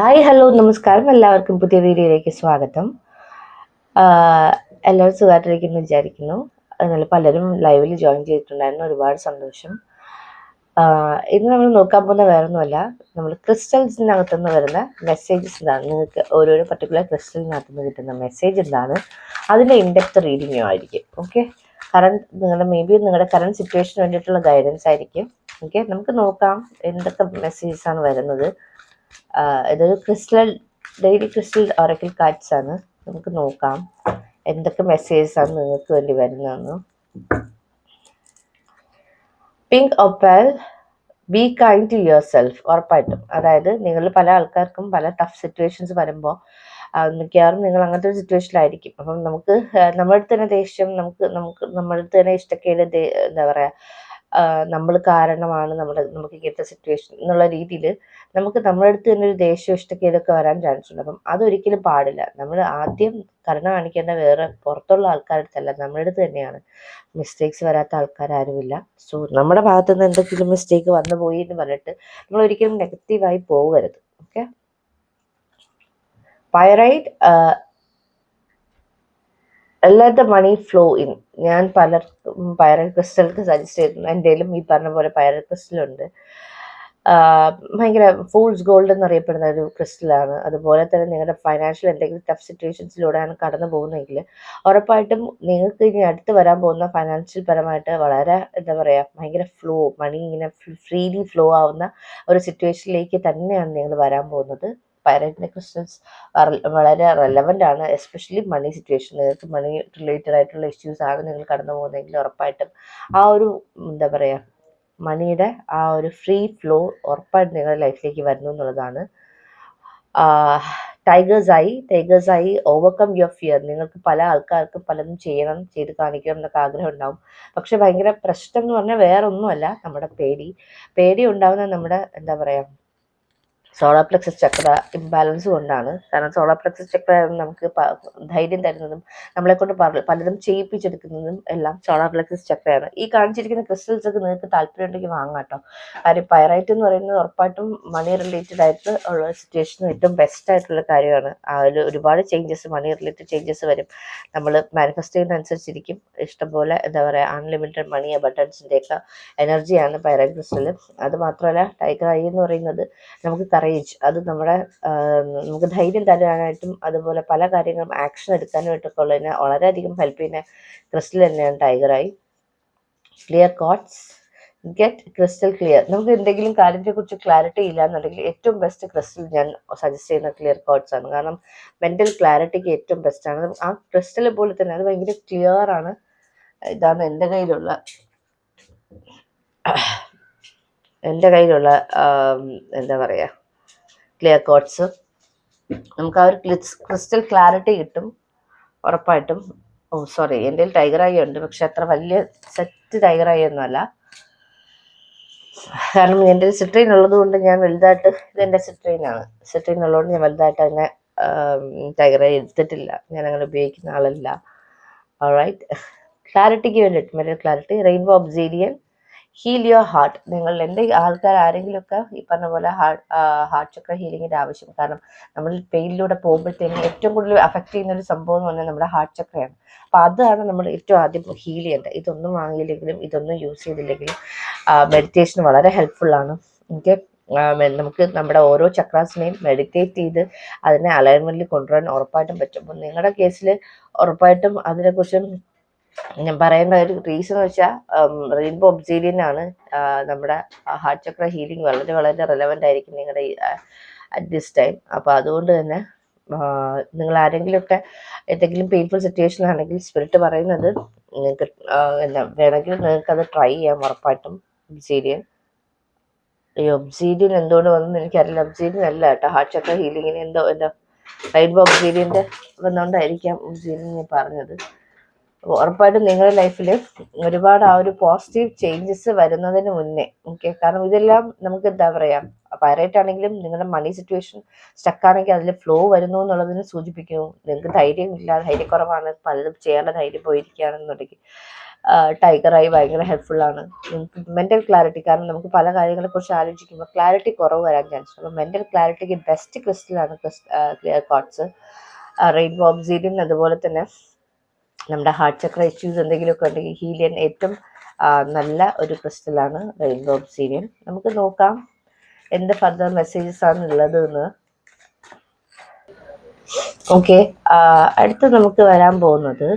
Hi hello നമസ്കാരം. എല്ലാവർക്കും പുതിയ വീഡിയോയിലേക്ക് സ്വാഗതം. എല്ലാവരും സുഖമായിട്ടിരിക്കുന്നു വിചാരിക്കുന്നു. എന്നാൽ പലരും ലൈവിൽ ജോയിൻ ചെയ്തിട്ടുണ്ടായിരുന്നു. ഒരുപാട് സന്തോഷം. ഇന്ന് നമ്മൾ നോക്കാൻ പോകുന്ന വേറൊന്നുമല്ല. നമ്മൾ ക്രിസ്റ്റൽസിനകത്തു നിന്ന് വരുന്ന മെസ്സേജസ് എന്താണ് നിങ്ങൾക്ക് ഓരോരോ പർട്ടിക്കുലർ ക്രിസ്റ്റലിനകത്തു നിന്ന് കിട്ടുന്ന മെസ്സേജ് എന്താണ്? അതിന്റെ ഇൻഡെപ്ത് റീഡിങ്ങും ആയിരിക്കും. ഓക്കെ കറണ്ട് നിങ്ങളുടെ മേ ബി നിങ്ങളുടെ കറണ്ട് സിറ്റുവേഷന് വേണ്ടിയിട്ടുള്ള ഗൈഡൻസ് ആയിരിക്കും. ഓക്കെ നമുക്ക് നോക്കാം. എന്തൊക്കെ മെസ്സേജസ് ആണ് വരുന്നത്? ഇതൊരു crystal daily crystal oracle cards ആണ്. നമുക്ക് നോക്കാം. എന്തൊക്കെ മെസ്സേജസ് ആണ് നിങ്ങൾക്ക് വേണ്ടി വരുന്നതെന്ന്. Pink opal be kind to yourself ഉറപ്പായിട്ടും. അതായത് നിങ്ങൾ പല ആൾക്കാർക്കും പല ടഫ് സിറ്റുവേഷൻസ് വരുമ്പോൾ മിക്കവാറും നിങ്ങൾ അങ്ങനത്തെ ഒരു സിറ്റുവേഷനിലായിരിക്കും അപ്പം നമുക്ക് നമ്മുടെ അടുത്ത് തന്നെ ദേഷ്യം നമുക്ക് നമുക്ക് നമ്മുടെ അടുത്ത് തന്നെ ഇഷ്ടക്കേട് എന്താ പറയുക നമ്മൾ കാരണമാണ് നമ്മുടെ നമുക്ക് ഇങ്ങനത്തെ സിറ്റുവേഷൻ എന്നുള്ള രീതിയിൽ നമുക്ക് നമ്മുടെ അടുത്ത് തന്നെ ഒരു ദേഷ്യം ഇഷ്ടക്കേടൊക്കെ വരാൻ ചാൻസ് ഉണ്ട്. അപ്പം അതൊരിക്കലും പാടില്ല. നമ്മൾ ആദ്യം കരുണ കാണിക്കേണ്ട വേറെ പുറത്തുള്ള ആൾക്കാരുടെ അടുത്തല്ല നമ്മുടെ അടുത്ത് തന്നെയാണ്. മിസ്റ്റേക്സ് വരാത്ത ആൾക്കാരാരുമില്ല സോ നമ്മുടെ ഭാഗത്തു നിന്ന് എന്തെങ്കിലും മിസ്റ്റേക്ക് വന്നു പോയി എന്ന് പറഞ്ഞിട്ട് നമ്മൾ ഒരിക്കലും നെഗറ്റീവായി പോകരുത്. Okay pyrite let the money flow in. ഞാൻ പലർക്കും പൈററ്റ് ക്രിസ്റ്റൽക്ക് സജസ്റ്റ് ചെയ്തിരുന്നു. എന്റെയിലും ഈ പറഞ്ഞ പോലെ പൈററ്റ് ക്രിസ്റ്റലുണ്ട്. ഭയങ്കര ഫൂൾസ് ഗോൾഡ് എന്നറിയപ്പെടുന്ന ഒരു ക്രിസ്റ്റലാണ്. അതുപോലെ തന്നെ നിങ്ങളുടെ ഫൈനാൻഷ്യൽ എന്തെങ്കിലും ടഫ് സിറ്റുവേഷൻസിലൂടെയാണ് കടന്നു പോകുന്നതെങ്കിൽ ഉറപ്പായിട്ടും നിങ്ങൾക്ക് ഇനി അടുത്ത് വരാൻ പോകുന്ന ഫൈനാൻഷ്യൽ പരമായിട്ട് വളരെ എന്താ പറയുക ഭയങ്കര ഫ്ലോ മണി ഇങ്ങനെ ഫ്രീലി ഫ്ലോ ആവുന്ന ഒരു സിറ്റുവേഷനിലേക്ക് തന്നെയാണ് നിങ്ങൾ വരാൻ പോകുന്നത്. പൈററ്റിന്റെ ക്രിസ്റ്റൽസ് വളരെ റെലവന്റ് ആണ്. എസ്പെഷ്യലി മണി സിറ്റുവേഷൻ നിങ്ങൾക്ക് മണി റിലേറ്റഡ് ആയിട്ടുള്ള ഇഷ്യൂസ് ആണ് നിങ്ങൾ കടന്നു പോകുന്നതെങ്കിൽ ഉറപ്പായിട്ടും ആ ഒരു എന്താ പറയുക മണിയുടെ ആ ഒരു ഫ്രീ ഫ്ലോ ഉറപ്പായിട്ട് നിങ്ങളുടെ ലൈഫിലേക്ക് വരുന്നു എന്നുള്ളതാണ്. ടൈഗേഴ്സ് ആയി ടൈഗേഴ്സ് ആയി ഓവർകം യുവർ ഫിയർ നിങ്ങൾക്ക് പല ആൾക്കാർക്കും പലതും ചെയ്യണം ചെയ്ത് കാണിക്കണം എന്നൊക്കെ ആഗ്രഹം ഉണ്ടാവും. പക്ഷെ ഭയങ്കര പ്രശ്നം എന്ന് പറഞ്ഞാൽ വേറെ ഒന്നുമല്ല നമ്മുടെ പേടി. പേടി ഉണ്ടാവുന്ന നമ്മുടെ എന്താ പറയുക സോളാർ പ്ലക്സസ് ചക്ര ഇംബാലൻസ് കൊണ്ടാണ്. കാരണം സോളാർ പ്ലക്സസ് ചക്ര നമുക്ക് ധൈര്യം തരുന്നതും നമ്മളെ കൊണ്ട് പലതും ചെയ്യിപ്പിച്ചെടുക്കുന്നതും എല്ലാം സോളാർ പ്ലക്സസ് ചക്രയാണ്. ഈ കാണിച്ചിരിക്കുന്ന ക്രിസ്റ്റൽസ് ഒക്കെ നിങ്ങൾക്ക് താല്പര്യം ഉണ്ടെങ്കിൽ വാങ്ങാം കേട്ടോ. കാര്യം പൈറൈറ്റ് എന്ന് പറയുന്നത് ഉറപ്പായിട്ടും മണി റിലേറ്റഡ് ആയിട്ട് ഉള്ള സിറ്റുവേഷൻ ഏറ്റവും ബെസ്റ്റ് ആയിട്ടുള്ള കാര്യമാണ്. അതിൽ ഒരുപാട് ചേഞ്ചസ് മണി റിലേറ്റഡ് ചേഞ്ചസ് വരും. നമ്മൾ മാനിഫെസ്റ്റ് ചെയ്യുന്ന അനുസരിച്ചിരിക്കും. ഇഷ്ടംപോലെ എന്താ പറയുക അൺലിമിറ്റഡ് മണി അബണ്ടൻസിന്റെയൊക്കെ എനർജിയാണ് പൈറൈറ്റ് ക്രിസ്റ്റൽ അത് മാത്രമല്ല ടൈഗർ ഐ എന്ന് പറയുന്നത് നമുക്ക് കറേജ് അത് നമ്മുടെ നമുക്ക് ധൈര്യം തരാനായിട്ടും അതുപോലെ പല കാര്യങ്ങളും ആക്ഷൻ എടുക്കാനായിട്ടൊക്കെ ഉള്ളതിനെ വളരെയധികം ഹെൽപ്പ് ചെയ്യുന്ന ക്രിസ്റ്റൽ തന്നെയാണ് tiger clear quartz get crystal clear നമുക്ക് എന്തെങ്കിലും കാര്യത്തെക്കുറിച്ച് ക്ലാരിറ്റി ഇല്ല എന്നുണ്ടെങ്കിൽ ഏറ്റവും ബെസ്റ്റ് ക്രിസ്റ്റൽ ഞാൻ സജസ്റ്റ് ചെയ്യുന്ന ക്ലിയർ കോട്ട്സ് ആണ്. കാരണം മെന്റൽ ക്ലാരിറ്റിക്ക് ഏറ്റവും ബെസ്റ്റ് ആണ്. ആ ക്രിസ്റ്റൽ പോലെ തന്നെ അത് ഭയങ്കര ക്ലിയർ ആണ്. ഇതാണ് എന്റെ കയ്യിലുള്ള എന്റെ കയ്യിലുള്ള എന്താ പറയുക ക്ലിയർ കോട്ട്സ് നമുക്ക് ആ ഒരു ക്രിസ്റ്റൽ ക്ലാരിറ്റി കിട്ടും. ഉറപ്പായിട്ടും. ഓ സോറി എന്റെ ടൈഗർ ഐ ഉണ്ട്. പക്ഷെ അത്ര വലിയ സെറ്റ് ടൈഗർ ഐ ഒന്നുമല്ല കാരണം എന്റെ സിട്രീൻ ഉള്ളത് കൊണ്ട് ഞാൻ വലുതായിട്ട് ഇതെന്റെ സിട്രീനാണ് സിട്രീൻ ഉള്ളതുകൊണ്ട് ഞാൻ വലുതായിട്ട് അതിനെ ടൈഗർ ഐ എടുത്തിട്ടില്ല. ഞാൻ അങ്ങനെ ഉപയോഗിക്കുന്ന ആളല്ല. റൈറ്റ് ക്ലാരിറ്റിക്ക് വേണ്ടിയിട്ട്. Metal clarity rainbow obsidian heal your heart നിങ്ങൾ എന്റെ ആൾക്കാർ ആരെങ്കിലുമൊക്കെ ഈ പറഞ്ഞ പോലെ ഹാർട്ട് ഹാർട്ട് ചക്ര ഹീലിങ്ങിന്റെ ആവശ്യം. കാരണം നമ്മൾ പെയിനിലൂടെ പോകുമ്പോഴത്തേക്കും ഏറ്റവും കൂടുതൽ അഫക്റ്റ് ചെയ്യുന്ന ഒരു സംഭവം എന്ന് പറഞ്ഞാൽ നമ്മുടെ ഹാർട്ട് ചക്രയാണ് അപ്പോൾ അതാണ് നമ്മൾ ഏറ്റവും ആദ്യം ഹീൽ ചെയ്യേണ്ടത്. ഇതൊന്നും വാങ്ങിയില്ലെങ്കിലും ഇതൊന്നും യൂസ് ചെയ്തില്ലെങ്കിലും മെഡിറ്റേഷൻ വളരെ ഹെൽപ്ഫുള്ളാണ് എനിക്ക് നമുക്ക് നമ്മുടെ ഓരോ ചക്രാസിനെയും മെഡിറ്റേറ്റ് ചെയ്ത് അതിനെ അലൈൻമെന്റിൽ കൊണ്ടുവരാൻ ഉറപ്പായിട്ടും പറ്റും. അപ്പം നിങ്ങളുടെ കേസിൽ ഉറപ്പായിട്ടും അതിനെക്കുറിച്ച് ഞാൻ പറയേണ്ട ഒരു റീസൺ എന്ന് വെച്ചാൽ റെയിൻബോ ഒബ്സീഡിയൻ ആണ് നമ്മുടെ ഹാർട്ട് ചക്ര ഹീലിംഗ് വളരെ വളരെ റെലവന്റ് ആയിരിക്കും നിങ്ങളുടെ അറ്റ് ദിസ് ടൈം അപ്പോൾ അതുകൊണ്ട് തന്നെ നിങ്ങൾ ആരെങ്കിലുമൊക്കെ എന്തെങ്കിലും പെയിൻഫുൾ സിറ്റുവേഷൻ ആണെങ്കിൽ സ്പിരിറ്റ് പറയുന്നത് നിങ്ങൾക്ക് എന്താ വേണമെങ്കിൽ നിങ്ങൾക്കത് ട്രൈ ചെയ്യാം ഉറപ്പായിട്ടും. ഒബ്സീഡിയൻ ഈ ഒബ്സീഡിയൻ എന്തുകൊണ്ട് വന്നു എനിക്കറിയില്ല. ഒബ്സീഡിയൻ അല്ല കേട്ടോ. ഹാർട്ട് ചക്ര ഹീലിങ്ങിന് എന്തോ എന്താ റെയിൻബോ ഒബ്സീഡിയന്റെ വന്നുകൊണ്ടായിരിക്കാം ഒബ്സീഡിയൻ ഞാൻ പറഞ്ഞത്. ഉറപ്പായിട്ടും നിങ്ങളുടെ ലൈഫിൽ ഒരുപാട് ആ ഒരു പോസിറ്റീവ് ചേഞ്ചസ് വരുന്നതിന് മുന്നേ ഓക്കെ കാരണം ഇതെല്ലാം നമുക്ക് എന്താ പറയുക പൈറേറ്റ് ആണെങ്കിലും നിങ്ങളുടെ മണി സിറ്റുവേഷൻ സ്റ്റക്കാണെങ്കിൽ അതിൽ ഫ്ലോ വരുന്നു എന്നുള്ളതിനെ സൂചിപ്പിക്കുന്നു. നിങ്ങൾക്ക് ധൈര്യം ഇല്ല ധൈര്യക്കുറവാണ് പലതും ചെയ്യാനുള്ള ധൈര്യം പോയിരിക്കുകയാണെന്നുണ്ടെങ്കിൽ ടൈഗറായി ഭയങ്കര ഹെൽപ്ഫുൾ ആണ്. മെന്റൽ ക്ലാരിറ്റി കാരണം നമുക്ക് പല കാര്യങ്ങളെക്കുറിച്ച് ആലോചിക്കുമ്പോൾ ക്ലാരിറ്റി കുറവ് വരാൻ ചാൻസ് അപ്പോൾ മെന്റൽ ക്ലാരിറ്റിക്ക് ബെസ്റ്റ് ക്രിസ്റ്റലാണ് ക്ലിയർ കോട്ട്സ് റെയിൻബോ ഓബ്സീഡിയൻ അതുപോലെ തന്നെ നമ്മുടെ ഹാർട്ട് ചക്ര ഇഷ്യൂസ് എന്തെങ്കിലുമൊക്കെ ഉണ്ടെങ്കിൽ ഹീലിയൻ ഏറ്റവും നല്ല ഒരു ക്രിസ്റ്റലാണ് റെയിൻബോ ഒബ്സീനിയൻ നമുക്ക് നോക്കാം എന്ത് ഫർദർ മെസ്സേജസ് ആണ് ഉള്ളത് എന്ന് ഓക്കെ അടുത്ത് നമുക്ക് വരാൻ പോകുന്നത്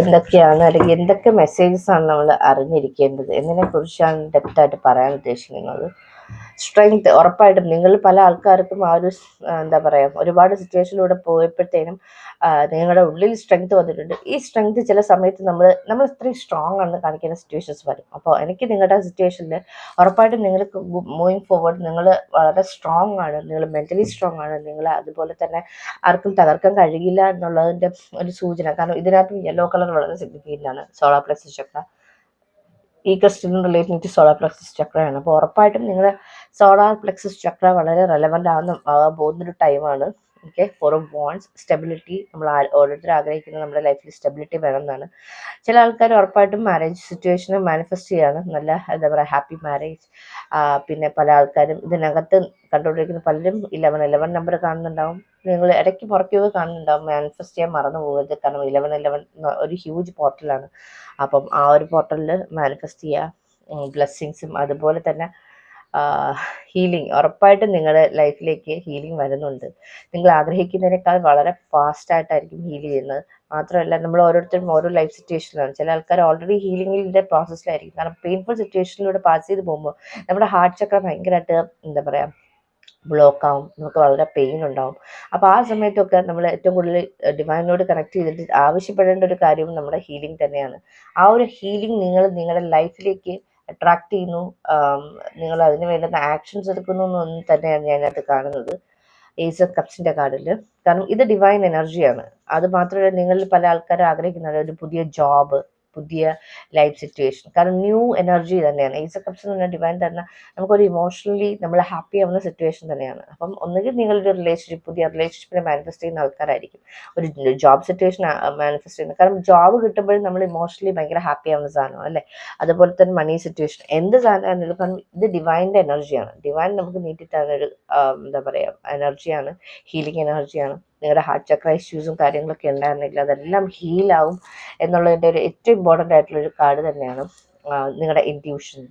എന്തൊക്കെയാണ് അല്ലെങ്കിൽ എന്തൊക്കെ മെസ്സേജസ് ആണ് നമ്മൾ അറിഞ്ഞിരിക്കേണ്ടത്? എന്നതിനെ കുറിച്ചാണ് ഡെപ്ത് ആയിട്ട് പറയാൻ ഉദ്ദേശിക്കുന്നത്. സ്ട്രെങ്ത് ഉറപ്പായിട്ടും. നിങ്ങൾ പല ആൾക്കാർക്കും ആ ഒരു എന്താ പറയുക ഒരുപാട് സിറ്റുവേഷനിലൂടെ പോയപ്പോഴത്തേനും നിങ്ങളുടെ ഉള്ളിൽ സ്ട്രെങ്ത് വന്നിട്ടുണ്ട്. ഈ സ്ട്രെങ്ത് ചില സമയത്ത് നമ്മൾ നമ്മൾ ഇത്രയും സ്ട്രോങ് ആണെന്ന് കാണിക്കുന്ന സിറ്റുവേഷൻസ് വരും. അപ്പോൾ എനിക്ക് നിങ്ങളുടെ സിറ്റുവേഷനിൽ ഉറപ്പായിട്ടും നിങ്ങൾക്ക് മൂവിങ് ഫോർവേഡ് നിങ്ങൾ വളരെ സ്ട്രോങ് ആണ്. നിങ്ങൾ മെന്റലി സ്ട്രോങ് ആണ്. നിങ്ങൾ അതുപോലെ തന്നെ ആർക്കും തകർക്കാൻ കഴിയില്ല എന്നുള്ളതിന്റെ ഒരു സൂചന. കാരണം ഇതിനകത്ത് യെല്ലോ കളർ വളരെ സിഗ്നിഫിക്കന്റ് ആണ്. Solar plus chakra. ഈ ക്രിസ്റ്റലിന് റിലേറ്റിംഗ് ടു സോളാർ പ്ലക്സസ് ചക്രയാണ്. അപ്പോൾ ഉറപ്പായിട്ടും നിങ്ങളുടെ സോളാർ പ്ലക്സസ് ചക്ര വളരെ റെലവന്റ് ആവുന്ന ആകാൻ പോകുന്നൊരു ടൈമാണ് ഓക്കെ ഫോർ വോൺസ് സ്റ്റെബിലിറ്റി നമ്മൾ ഓരോരുത്തരും ഓരോരുത്തർ ആഗ്രഹിക്കുന്നത് നമ്മുടെ ലൈഫിൽ സ്റ്റെബിലിറ്റി വേണം എന്നാണ് ചില ആൾക്കാർ ഉറപ്പായിട്ടും മാരേജ് സിറ്റുവേഷനെ മാനിഫെസ്റ്റ് ചെയ്യാണ്. നല്ല എന്താ പറയുക ഹാപ്പി മാരേജ് പിന്നെ പല ആൾക്കാരും ഇതിനകത്ത് കണ്ടുകൊണ്ടിരിക്കുന്ന പലരും ഇലവൻ ഇലവൻ നമ്പർ കാണുന്നുണ്ടാവും. നിങ്ങൾ ഇടയ്ക്ക് പുറക്കൊക്കെ കാണുന്നുണ്ടാവും. മാനിഫെസ്റ്റ് ചെയ്യാൻ മറന്നു പോകരുത്. കാരണം ഇലവൻ ഇലവൻ ഒരു ഹ്യൂജ് പോർട്ടലാണ് അപ്പം ആ ഒരു പോർട്ടലിൽ മാനിഫെസ്റ്റ് ചെയ്യുക ബ്ലെസ്സിങ്സും അതുപോലെ തന്നെ ഹീലിംഗ് ഉറപ്പായിട്ടും നിങ്ങളുടെ ലൈഫിലേക്ക് ഹീലിംഗ് വരുന്നുണ്ട്. നിങ്ങൾ ആഗ്രഹിക്കുന്നതിനേക്കാൾ വളരെ ഫാസ്റ്റായിട്ടായിരിക്കും ഹീൽ ചെയ്യുന്നത്. മാത്രമല്ല നമ്മൾ ഓരോരുത്തരും ഓരോ ലൈഫ് സിറ്റുവേഷനിലാണ് ചില ആൾക്കാർ ഓൾറെഡി ഹീലിംഗിന്റെ പ്രോസസ്സിലായിരിക്കും കാരണം പെയിൻഫുൾ സിറ്റുവേഷനിലൂടെ പാസ് ചെയ്ത് പോകുമ്പോൾ നമ്മുടെ ഹാർട്ട് ചക്രം ഭയങ്കരമായിട്ട് എന്താ പറയുക ബ്ലോക്ക് ആവും. നമുക്ക് വളരെ പെയിൻ ഉണ്ടാവും. അപ്പോൾ ആ സമയത്തൊക്കെ നമ്മൾ ഏറ്റവും കൂടുതൽ ഡിവൈനോട് കണക്ട് ചെയ്തിട്ട് ആവശ്യപ്പെടേണ്ട ഒരു കാര്യവും നമ്മുടെ ഹീലിംഗ് തന്നെയാണ്. ആ ഒരു ഹീലിംഗ് നിങ്ങൾ നിങ്ങളുടെ ലൈഫിലേക്ക് അട്രാക്ട് ചെയ്യുന്നു. നിങ്ങൾ അതിന് വേണ്ടുന്ന ആക്ഷൻസ് എടുക്കുന്നു എന്നൊന്നും തന്നെയാണ് ഞാനത് കാണുന്നത്. ഏസ് ഓഫ് കപ്സിന്റെ കാർഡിൽ കാരണം ഇത് ഡിവൈൻ എനർജിയാണ് അത് മാത്രമല്ല നിങ്ങളിൽ പല ആൾക്കാരും ആഗ്രഹിക്കുന്നുണ്ട് ഒരു പുതിയ ജോബ് പുതിയ ലൈഫ് സിറ്റുവേഷൻ കാരണം ന്യൂ എനർജി തന്നെയാണ്. ഏസ് ഓഫ് കപ്സ് എന്ന് പറഞ്ഞാൽ ഡിവൈൻ തന്നെ നമുക്കൊരു ഇമോഷണലി നമ്മൾ ഹാപ്പി ആവുന്ന സിറ്റുവേഷൻ തന്നെയാണ്. അപ്പം ഒന്നുകിൽ നിങ്ങളൊരു റിലേഷൻഷിപ്പ് പുതിയ റിലേഷൻഷിപ്പിനെ മാനിഫെസ്റ്റ് ചെയ്യുന്ന ആൾക്കാരായിരിക്കും. ഒരു ജോബ് സിറ്റുവേഷൻ മാനിഫെസ്റ്റ് ചെയ്യുന്നത് കാരണം ജോബ് കിട്ടുമ്പോഴും നമ്മൾ ഇമോഷണലി ഭയങ്കര ഹാപ്പി ആവുന്ന സാധനമാണ് അല്ലേ? അതുപോലെ തന്നെ മണി സിറ്റുവേഷൻ എന്ത് സാധനമാണെങ്കിലും കാരണം ഇത് ഡിവൈന്റെ എനർജിയാണ് ഡിവൈൻ നമുക്ക് നീട്ടി തരുന്ന ഒരു എന്താ പറയുക എനർജിയാണ് ഹീലിംഗ് എനർജിയാണ് നിങ്ങളുടെ ഹാർട്ട് ചക്ര ഇഷ്യൂസും കാര്യങ്ങളൊക്കെ ഉണ്ടായിരുന്നില്ല അതെല്ലാം ഹീലാവും എന്നുള്ളതിന്റെ ഒരു ഏറ്റവും ഇമ്പോർട്ടന്റ് ആയിട്ടുള്ള ഒരു കാർഡ് തന്നെയാണ് നിങ്ങളുടെ ഇന്റ്യൂഷൻ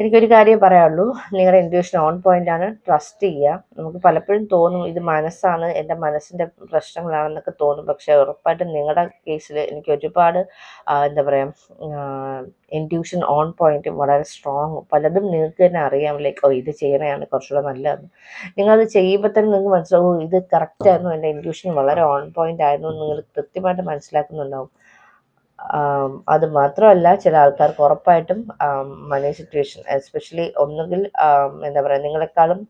എനിക്കൊരു കാര്യം പറയാനുള്ളൂ. നിങ്ങളുടെ ഇൻഡ്യൂഷൻ ഓൺ പോയിന്റ് ആണ്. ട്രസ്റ്റ് ചെയ്യുക. നമുക്ക് പലപ്പോഴും തോന്നും ഇത് മനസ്സാണ് എന്റെ മനസ്സിന്റെ പ്രശ്നങ്ങളാണെന്നൊക്കെ തോന്നും. പക്ഷേ ഉറപ്പായിട്ടും നിങ്ങളുടെ കേസിൽ എനിക്ക് ഒരുപാട് എന്താ പറയുക ഇൻഡ്യൂഷൻ ഓൺ പോയിന്റ് വളരെ സ്ട്രോങ് പലതും നിങ്ങൾക്ക് തന്നെ അറിയാം. ലൈക്ക് ഓ ഇത് ചെയ്യണതാണ് കുറച്ചുകൂടെ നല്ലതെന്ന്. നിങ്ങളത് ചെയ്യുമ്പോൾ തന്നെ നിങ്ങൾക്ക് മനസ്സിലാവും "ഓ, ഇത് കറക്റ്റായിരുന്നു എന്റെ ഇൻഡ്യൂഷൻ വളരെ ഓൺ പോയിന്റ് ആയിരുന്നു നിങ്ങൾ കൃത്യമായിട്ട് മനസ്സിലാക്കുന്നുണ്ടാവും. അത് മാത്രമല്ല ചില ആൾക്കാർക്ക് ഉറപ്പായിട്ടും മണി സിറ്റുവേഷൻ എസ്പെഷ്യലി ഒന്നുകിൽ എന്താ പറയുക നിങ്ങളെക്കാളും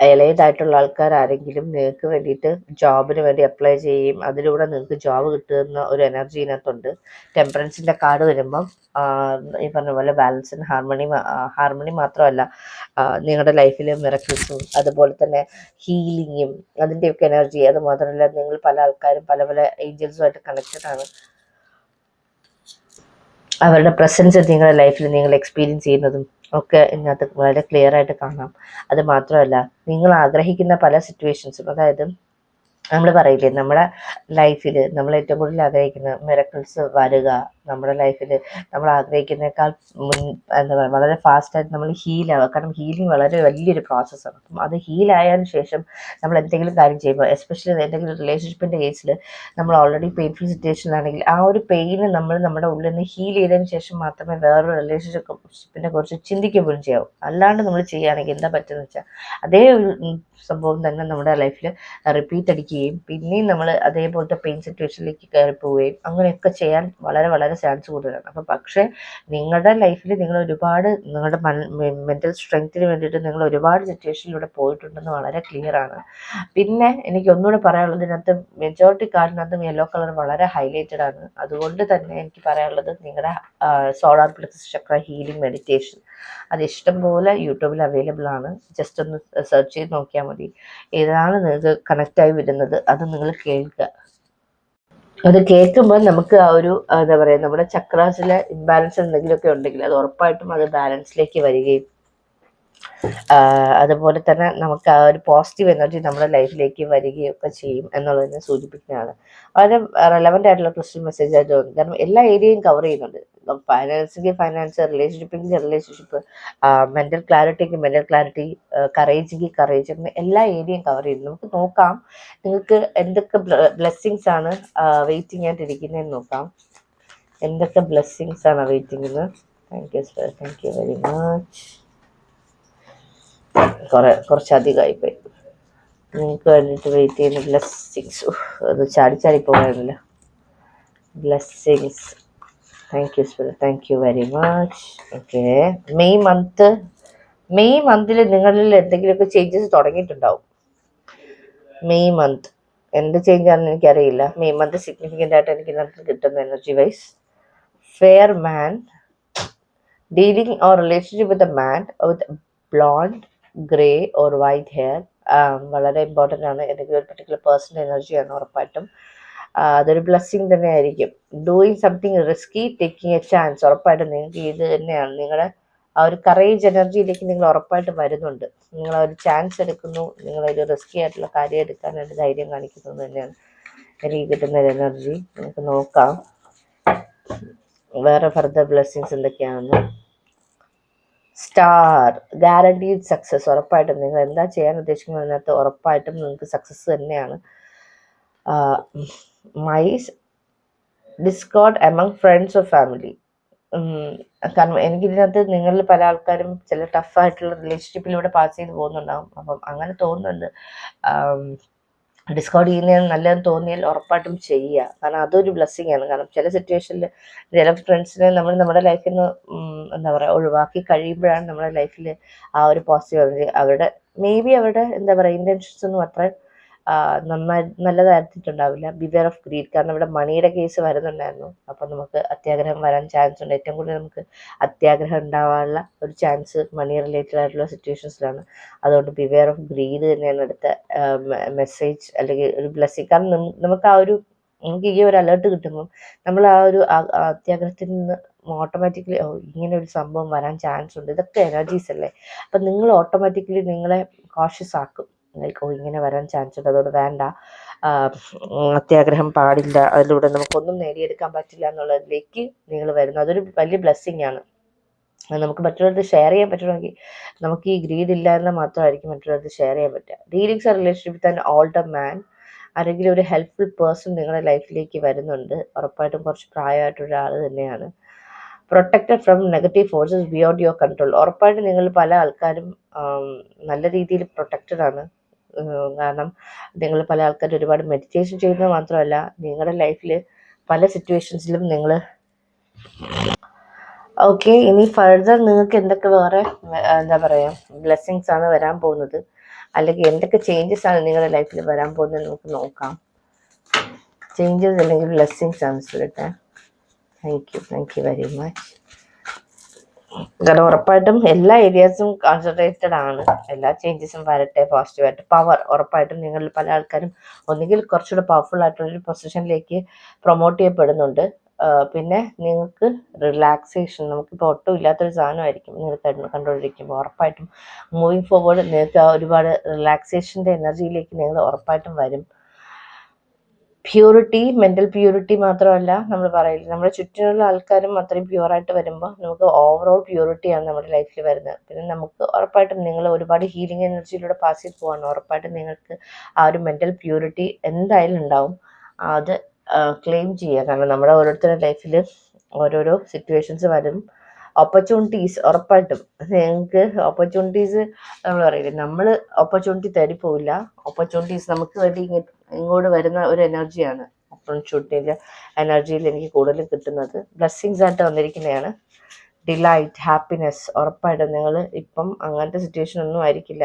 ഇളയതായിട്ടുള്ള ആൾക്കാർ ആരെങ്കിലും നിങ്ങൾക്ക് വേണ്ടിയിട്ട് ജോബിന് വേണ്ടി അപ്ലൈ ചെയ്യുകയും അതിലൂടെ നിങ്ങൾക്ക് ജോബ് കിട്ടുന്ന ഒരു എനർജി ഇതിനകത്തുണ്ട്. ടെമ്പറൻസിന്റെ കാർഡ് വരുമ്പം ഈ പറഞ്ഞ പോലെ ബാലൻസ് ആൻഡ് ഹാർമണി ഹാർമണി മാത്രമല്ല നിങ്ങളുടെ ലൈഫിൽ മിറക്കിൾസും അതുപോലെ തന്നെ ഹീലിങ്ങും അതിന്റെയൊക്കെ എനർജി അത് മാത്രമല്ല നിങ്ങൾ പല ആൾക്കാരും പല പല ഏഞ്ചൽസുമായിട്ട് കണക്റ്റഡ് ആണ്. അവരുടെ പ്രസൻസ് നിങ്ങളുടെ ലൈഫിൽ നിങ്ങൾ എക്സ്പീരിയൻസ് ചെയ്യുന്നതും ഒക്കെ ഇതിനകത്ത് വളരെ ക്ലിയർ ആയിട്ട് കാണാം. അത് മാത്രമല്ല നിങ്ങൾ ആഗ്രഹിക്കുന്ന പല സിറ്റുവേഷൻസും അതായത് നമ്മൾ പറയില്ലേ നമ്മുടെ ലൈഫിൽ നമ്മൾ ഏറ്റവും കൂടുതൽ ആഗ്രഹിക്കുന്ന മിറക്കിൾസ് വരുക നമ്മുടെ ലൈഫിൽ നമ്മൾ ആഗ്രഹിക്കുന്നേക്കാൾ മുൻ എന്താ പറയുക വളരെ ഫാസ്റ്റായിട്ട് നമ്മൾ ഹീലാവുക കാരണം ഹീലിംഗ് വളരെ വലിയൊരു പ്രോസസ്സാണ് അപ്പം അത് ഹീലായതിനു ശേഷം നമ്മൾ എന്തെങ്കിലും കാര്യം ചെയ്യുമ്പോൾ എസ്പെഷ്യലി എന്തെങ്കിലും റിലേഷൻഷിപ്പിന്റെ കേസിൽ നമ്മൾ ഓൾറെഡി പെയിൻഫുൾ സിറ്റുവേഷനിലാണെങ്കിൽ ആ ഒരു പെയിന് നമ്മൾ നമ്മുടെ ഉള്ളിൽ നിന്ന് ഹീൽ ചെയ്തതിന് ശേഷം മാത്രമേ വേറൊരു റിലേഷൻഷിപ്പിനെ കുറിച്ച് ചിന്തിക്കുക പോലും ചെയ്യാവൂ. അല്ലാണ്ട് നമ്മൾ ചെയ്യുകയാണെങ്കിൽ എന്താ പറ്റുന്നത് വെച്ചാൽ അതേ ഒരു സംഭവം തന്നെ നമ്മുടെ ലൈഫിൽ റിപ്പീറ്റ് അടിക്കുകയും പിന്നെയും നമ്മൾ അതേപോലത്തെ പെയിൻ സിറ്റുവേഷനിലേക്ക് കയറി പോവുകയും അങ്ങനെയൊക്കെ ചെയ്യാൻ വളരെ വളരെ ചാൻസ് കൂടുതലാണ്. അപ്പം പക്ഷേ നിങ്ങളുടെ ലൈഫിൽ നിങ്ങൾ ഒരുപാട് നിങ്ങളുടെ മെന്റൽ സ്ട്രെങ്ത്തിന് വേണ്ടിയിട്ട് നിങ്ങൾ ഒരുപാട് സിറ്റുവേഷനിലൂടെ പോയിട്ടുണ്ടെന്ന് വളരെ ക്ലിയർ ആണ്. പിന്നെ എനിക്ക് ഒന്നുകൂടെ പറയാനുള്ളത് ഇതിനകത്ത് മെജോറിറ്റി കാർഡിനകത്തും യെല്ലോ കളർ വളരെ ഹൈലൈറ്റഡ് ആണ്. അതുകൊണ്ട് തന്നെ എനിക്ക് പറയാനുള്ളത് നിങ്ങളുടെ solar plex chakra healing meditation അത് ഇഷ്ടംപോലെ യൂട്യൂബിൽ അവൈലബിൾ ആണ്. ജസ്റ്റ് ഒന്ന് സെർച്ച് ചെയ്ത് നോക്കിയാൽ മതി. ഏതാണ് നിങ്ങൾക്ക് കണക്റ്റായി വരുന്നത്? അത് നിങ്ങൾ കേൾക്കുക. അത് കേൾക്കുമ്പോൾ നമുക്ക് ആ ഒരു എന്താ പറയുക നമ്മുടെ ചക്രാസിലെ ഇംബാലൻസ് എന്തെങ്കിലുമൊക്കെ ഉണ്ടെങ്കിൽ അത് ഉറപ്പായിട്ടും അത് ബാലൻസിലേക്ക് വരികയും അതുപോലെ തന്നെ നമുക്ക് ആ ഒരു പോസിറ്റീവ് എനർജി നമ്മുടെ ലൈഫിലേക്ക് വരികയൊക്കെ ചെയ്യും എന്നുള്ളതിനെ സൂചിപ്പിക്കുന്നതാണ് വളരെ റെലവന്റ് ആയിട്ടുള്ള ക്രിസ്ത്യൻ മെസ്സേജ് ആയിട്ട് തോന്നുന്നു കാരണം എല്ലാ ഏരിയയും കവർ ചെയ്യുന്നുണ്ട്. ഫൈനാൻസിന്റെ ഫൈനാൻസ് റിലേഷൻഷിപ്പിന്റെ റിലേഷൻഷിപ്പ് മെന്റൽ ക്ലാരിറ്റിക്ക് മെന്റൽ ക്ലാരിറ്റി കറേജിക്ക് കറേജ് അങ്ങനെ എല്ലാ ഏരിയയും കവർ ചെയ്യുന്നു. നമുക്ക് നോക്കാം. നിങ്ങൾക്ക് എന്തൊക്കെ ബ്ലെസ്സിങ്സ് ആണ് വെയിറ്റിംഗ് ആയിട്ട് ഇരിക്കുന്നതെന്ന് നോക്കാം. എന്തൊക്കെ ബ്ലെസ്സിങ്സ് ആണ് waiting thank you sir thank you very much കുറെ കുറച്ചധികമായിപ്പോയി നിങ്ങൾക്ക് വേണ്ടിയിട്ട് വെയിറ്റ് ചെയ്യുന്ന ബ്ലെസ്സിങ്സ് അത് ചാടി ചാടി പോകാനില്ല blessings thank you sir thank you very much okay May month May മന്തിൽ നിങ്ങളിൽ എന്തെങ്കിലുമൊക്കെ ചേഞ്ചസ് തുടങ്ങിയിട്ടുണ്ടാവും. മെയ് മന്ത് എന്ത് ചേഞ്ച് ആണെന്ന് എനിക്കറിയില്ല. മെയ് മന്ത് സിഗ്നിഫിക്കന്റ് ആയിട്ട് എനിക്ക് ഇതിനകത്ത് കിട്ടുന്ന energy wise fair man dealing or relationship with a man with blonde grey or white hair വളരെ ഇമ്പോർട്ടന്റ് ആണ്. എന്തെങ്കിലും ഒരു പെർട്ടിക്കുലർ പേഴ്സണൽ എനർജിയാണ് ഉറപ്പായിട്ടും. ആ, അതൊരു ബ്ലെസ്സിങ് തന്നെ ആയിരിക്കും doing something risky taking a chance ഉറപ്പായിട്ടും നിങ്ങൾക്ക് ഇത് തന്നെയാണ്. നിങ്ങളുടെ ആ ഒരു കറേജ് എനർജിയിലേക്ക് നിങ്ങൾ ഉറപ്പായിട്ട് വരുന്നുണ്ട്. നിങ്ങൾ ഒരു ചാൻസ് എടുക്കുന്നു. നിങ്ങൾ ഒരു റിസ്കി ആയിട്ടുള്ള കാര്യം എടുക്കാനായിട്ട് ധൈര്യം കാണിക്കുന്നത് തന്നെയാണ് എനിക്ക് കിട്ടുന്ന ഒരു എനർജി നമുക്ക് നോക്കാം. വേറെ ഫർദർ ബ്ലെസ്സിങ്സ് എന്തൊക്കെയാണെന്ന്. സ്റ്റാർ ഗ്യാരണ്ടീഡ് സക്സസ് ഉറപ്പായിട്ടും നിങ്ങൾ എന്താ ചെയ്യാൻ ഉദ്ദേശിക്കുന്നത് അതിനകത്ത് ഉറപ്പായിട്ടും നിങ്ങൾക്ക് സക്സസ് തന്നെയാണ്. My discord among friends of family കാരണം എനിക്കിതിനകത്ത് നിങ്ങളിൽ പല ആൾക്കാരും ചില ടഫായിട്ടുള്ള റിലേഷൻഷിപ്പിലൂടെ പാസ് ചെയ്ത് പോകുന്നുണ്ടാകും അപ്പം അങ്ങനെ തോന്നുന്നുണ്ട്. ഡിസ്കൗണ്ട് ചെയ്യുന്നതിന് നല്ലതെന്ന് തോന്നിയാൽ ഉറപ്പായിട്ടും ചെയ്യുക. കാരണം അതൊരു ബ്ലെസ്സിങ് ആണ്. കാരണം ചില സിറ്റുവേഷനിൽ ചില ഫ്രണ്ട്സിനെ നമ്മൾ നമ്മുടെ ലൈഫിൽ നിന്ന് എന്താ പറയുക ഒഴിവാക്കി കഴിയുമ്പോഴാണ് നമ്മുടെ ലൈഫിൽ ആ ഒരു പോസിറ്റീവ് അവരുടെ മേ ബി അവരുടെ എന്താ പറയുക ഇന്റൻഷൻസ് ഒന്നും അത്ര ആ, നല്ല തരത്തിട്ടുണ്ടാവില്ല ബിവെയർ ഓഫ് ഗ്രീഡ് കാരണം ഇവിടെ മണിയുടെ കേസ് വരുന്നുണ്ടായിരുന്നു. അപ്പം നമുക്ക് അത്യാഗ്രഹം വരാൻ ചാൻസ് ഉണ്ട്. ഏറ്റവും കൂടുതൽ നമുക്ക് അത്യാഗ്രഹം ഉണ്ടാവാനുള്ള ഒരു ചാൻസ് മണി റിലേറ്റഡ് ആയിട്ടുള്ള സിറ്റുവേഷൻസിലാണ് അതുകൊണ്ട് ബിവെയർ ഓഫ് ഗ്രീഡ് തന്നെയാണ് അടുത്ത മെസ്സേജ് അല്ലെങ്കിൽ ഒരു ബ്ലെസ്സിങ് കാരണം നമുക്ക് ആ ഒരു നമുക്ക് ഈ ഒരു അലേർട്ട് കിട്ടുമ്പോൾ നമ്മൾ ആ ഒരു അത്യാഗ്രഹത്തിൽ നിന്ന് ഓട്ടോമാറ്റിക്കലി ഇങ്ങനെ ഒരു സംഭവം വരാൻ ചാൻസ് ഉണ്ട്. ഇതൊക്കെ എനർജീസ് അല്ലേ? അപ്പം നിങ്ങൾ ഓട്ടോമാറ്റിക്കലി നിങ്ങളെ കോഷ്യസ് ആക്കും. ഓ ഇങ്ങനെ വരാൻ ചാൻസ് ഉണ്ട്? അതുകൊണ്ട് വേണ്ട. അത്യാഗ്രഹം പാടില്ല. അതിലൂടെ നമുക്കൊന്നും നേടിയെടുക്കാൻ പറ്റില്ല എന്നുള്ളതിലേക്ക് നിങ്ങൾ വരുന്നു. അതൊരു വലിയ ബ്ലെസ്സിങ് ആണ്. നമുക്ക് മറ്റുള്ളവർക്ക് ഷെയർ ചെയ്യാൻ പറ്റണമെങ്കിൽ നമുക്ക് ഈ ഗ്രീഡ് ഇല്ല എന്ന് മാത്രമായിരിക്കും മറ്റുള്ളവർക്ക് ഷെയർ ചെയ്യാൻ പറ്റുക. റീഡിങ്സ് ആ റിലേഷൻഷിപ്പ് ആൻ ഓൾഡർ മാൻ അല്ലെങ്കിൽ ഒരു ഹെൽപ്ഫുൾ പേഴ്സൺ നിങ്ങളുടെ ലൈഫിലേക്ക് വരുന്നുണ്ട്. ഉറപ്പായിട്ടും കുറച്ച് പ്രായമായിട്ടൊരാൾ തന്നെയാണ്. Protected from negative forces beyond your control ഉറപ്പായിട്ടും നിങ്ങൾ പല ആൾക്കാരും നല്ല രീതിയിൽ പ്രൊട്ടക്റ്റഡ് ആണ്. കാരണം നിങ്ങൾ പല ആൾക്കാർ ഒരുപാട് മെഡിറ്റേഷൻ ചെയ്യുന്നത് മാത്രമല്ല നിങ്ങളുടെ ലൈഫിൽ പല സിറ്റുവേഷൻസിലും നിങ്ങൾ ഓക്കെ ഇനി ഫർദർ നിങ്ങൾക്ക് എന്തൊക്കെ വേറെ എന്താ പറയുക ബ്ലെസ്സിങ്സ് ആണ് വരാൻ പോകുന്നത്? അല്ലെങ്കിൽ എന്തൊക്കെ ചേഞ്ചസ് ആണ് നിങ്ങളുടെ ലൈഫിൽ വരാൻ പോകുന്നത് നമുക്ക് നോക്കാം. ചേഞ്ചസ് അല്ലെങ്കിൽ ബ്ലെസ്സിങ്സ് ആണ് സുരട്ടെ thank you thank you very much കാരണം ഉറപ്പായിട്ടും എല്ലാ ഏരിയാസും കോൺസെൻട്രേറ്റഡ് ആണ്. എല്ലാ ചേഞ്ചസും വരട്ടെ പോസിറ്റീവായിട്ട് പവർ ഉറപ്പായിട്ടും നിങ്ങളിൽ പല ആൾക്കാരും ഒന്നുകിൽ കുറച്ചുകൂടെ പവർഫുൾ ആയിട്ടുള്ളൊരു പൊസിഷനിലേക്ക് പ്രൊമോട്ട് ചെയ്യപ്പെടുന്നുണ്ട്. പിന്നെ നിങ്ങൾക്ക് റിലാക്സേഷൻ നമുക്കിപ്പോൾ ഒട്ടും ഇല്ലാത്തൊരു സാധനമായിരിക്കും നിങ്ങൾ കണ്ടു കണ്ടുകൊണ്ടിരിക്കുമ്പോൾ ഉറപ്പായിട്ടും മൂവിങ് ഫോർവേഡ് നിങ്ങൾക്ക് ഒരുപാട് റിലാക്സേഷന്റെ എനർജിയിലേക്ക് നിങ്ങൾ ഉറപ്പായിട്ടും വരും. പ്യൂരിറ്റി മെന്റൽ പ്യൂരിറ്റി മാത്രമല്ല നമ്മൾ പറയില്ല നമ്മുടെ ചുറ്റിനുള്ള ആൾക്കാരും അത്രയും പ്യുവറായിട്ട് വരുമ്പോൾ നമുക്ക് ഓവറോൾ പ്യൂരിറ്റിയാണ് നമ്മുടെ ലൈഫിൽ വരുന്നത്. പിന്നെ നമുക്ക് ഉറപ്പായിട്ടും നിങ്ങൾ ഒരുപാട് ഹീലിംഗ് എനർജിയിലൂടെ പാസ് ചെയ്ത് പോവാണ്. ഉറപ്പായിട്ടും നിങ്ങൾക്ക് ആ ഒരു മെന്റൽ പ്യൂരിറ്റി എന്തായാലും ഉണ്ടാവും. അത് ക്ലെയിം ചെയ്യുക. കാരണം നമ്മുടെ ഓരോരുത്തരുടെ ലൈഫിൽ ഓരോരോ സിറ്റുവേഷൻസ് വരും. ഓപ്പർച്യൂണിറ്റീസ് ഉറപ്പായിട്ടും. നിങ്ങൾക്ക് ഓപ്പർച്യൂണിറ്റീസ് നമ്മൾ പറയില്ലേ നമ്മൾ ഓപ്പർച്യൂണിറ്റി തേടി പോവില്ല. ഓപ്പർച്യൂണിറ്റീസ് നമുക്ക് വേണ്ടി ഇങ്ങ ഇങ്ങോട്ട് വരുന്ന ഒരു എനർജിയാണ്. ഓപ്പർച്യൂണിറ്റിന്റെ എനർജിയിൽ എനിക്ക് കൂടുതലും കിട്ടുന്നത്. ബ്ലെസ്സിങ്സ് ആയിട്ട് വന്നിരിക്കുന്നതാണ്. ഡിലൈറ്റ് ഹാപ്പിനെസ് ഉറപ്പായിട്ടും നിങ്ങൾ ഇപ്പം അങ്ങനത്തെ സിറ്റുവേഷൻ ഒന്നും ആയിരിക്കില്ല.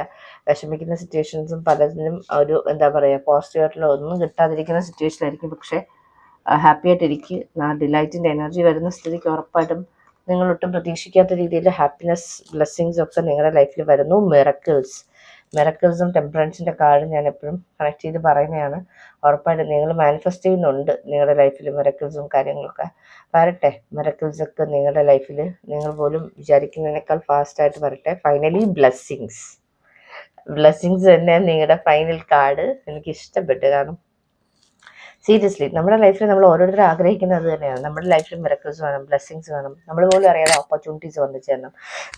വിഷമിക്കുന്ന സിറ്റുവേഷൻസും പലതിനും ഒരു എന്താ പറയുക പോസിറ്റീവ് ആയിട്ടുള്ള ഒന്നും കിട്ടാതിരിക്കുന്ന സിറ്റുവേഷൻ ആയിരിക്കും. പക്ഷേ ഹാപ്പി ആയിട്ടിരിക്കുക ആ ഡിലൈറ്റിന്റെ എനർജി വരുന്ന സ്ഥിതിക്ക് ഉറപ്പായിട്ടും നിങ്ങൾ ഒട്ടും പ്രതീക്ഷിക്കാത്ത രീതിയിൽ ഹാപ്പിനെസ് ബ്ലെസ്സിങ്സ് ഒക്കെ നിങ്ങളുടെ ലൈഫിൽ വരുന്നു. മിറക്കിൾസ് മെറക്കിൾസും ടെമ്പറൻസിന്റെ കാർഡ് ഞാൻ എപ്പോഴും കണക്ട് ചെയ്ത് പറയുന്നതാണ്. ഉറപ്പായിട്ടും നിങ്ങൾ മാനിഫെസ്റ്റ് ചെയ്യുന്നുണ്ട് നിങ്ങളുടെ ലൈഫിൽ മെറക്കിൾസും കാര്യങ്ങളൊക്കെ. വരട്ടെ മെറക്കിൾസൊക്കെ നിങ്ങളുടെ ലൈഫിൽ നിങ്ങൾ പോലും വിചാരിക്കുന്നതിനേക്കാൾ ഫാസ്റ്റായിട്ട് വരട്ടെ. ഫൈനലി ബ്ലെസ്സിങ്സ് ബ്ലെസ്സിങ്സ് തന്നെ നിങ്ങളുടെ ഫൈനൽ കാർഡ് എനിക്ക് ഇഷ്ടപ്പെട്ടു കാരണം സീരിയസ്ലി നമ്മുടെ ലൈഫിൽ നമ്മൾ ഓരോരുത്തരും ആഗ്രഹിക്കുന്നത് തന്നെയാണ്. നമ്മുടെ ലൈഫിൽ മിറക്കിൾസ് വേണം ബ്ലെസ്സിങ്സ് വേണം. നമ്മൾ പോലും അറിയാതെ ഓപ്പർച്യൂണിറ്റീസ് വന്നു ചേരണം.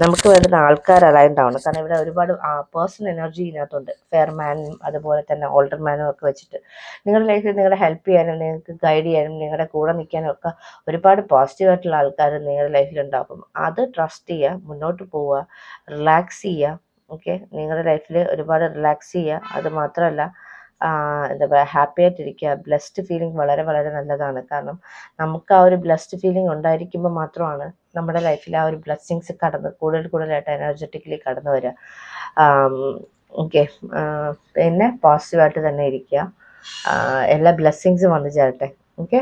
നമുക്ക് വേണ്ടുന്ന ആൾക്കാർ അലൈൻഡ് കാരണം ഇവിടെ ഒരുപാട് പേഴ്സണൽ എനർജി ഇതിനകത്തുണ്ട്. ഫെയർമാനും അതുപോലെ തന്നെ ഓൾഡർമാനും ഒക്കെ വെച്ചിട്ട്. നിങ്ങളുടെ ലൈഫിൽ നിങ്ങളെ ഹെൽപ്പ് ചെയ്യാനും നിങ്ങൾക്ക് ഗൈഡ് ചെയ്യാനും നിങ്ങളുടെ കൂടെ നിൽക്കാനും ഒക്കെ ഒരുപാട് പോസിറ്റീവ് ആയിട്ടുള്ള ആൾക്കാർ നിങ്ങളുടെ ലൈഫിൽ ഉണ്ടാകും അത് ട്രസ്റ്റ് ചെയ്യുക മുന്നോട്ട് പോവുക റിലാക്സ് ചെയ്യുക. ഓക്കെ നിങ്ങളുടെ ലൈഫിൽ ഒരുപാട് റിലാക്സ് ചെയ്യുക. അത് മാത്രമല്ല എന്താ പറയുക ഹാപ്പി ആയിട്ടിരിക്കുക ബ്ലെസ്ഡ് ഫീലിംഗ് വളരെ വളരെ നല്ലതാണ്. കാരണം നമുക്ക് ആ ഒരു ബ്ലെസ്ഡ് ഫീലിംഗ് ഉണ്ടായിരിക്കുമ്പോൾ മാത്രമാണ് നമ്മുടെ ലൈഫിൽ ആ ഒരു ബ്ലെസ്സിങ്സ് കടന്ന് കൂടുതൽ കൂടുതലായിട്ട് എനർജറ്റിക്കലി കടന്നു വരിക. ഓക്കെ പിന്നെ പോസിറ്റീവായിട്ട് തന്നെ ഇരിക്കുക. എല്ലാ ബ്ലെസ്സിങ്സും വന്നു ചേരട്ടെ. ഓക്കെ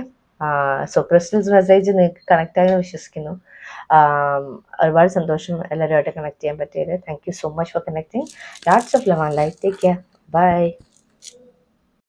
സോ ക്രിസ്റ്റൽസ് മെസ്സേജ് നിങ്ങൾക്ക് കണക്റ്റ് ആയെന്ന് വിശ്വസിക്കുന്നു. ഒരുപാട് സന്തോഷം എല്ലാവരുമായിട്ട് കണക്ട് ചെയ്യാൻ പറ്റിയത്. Thank you so much for connecting lots of love and life take care bye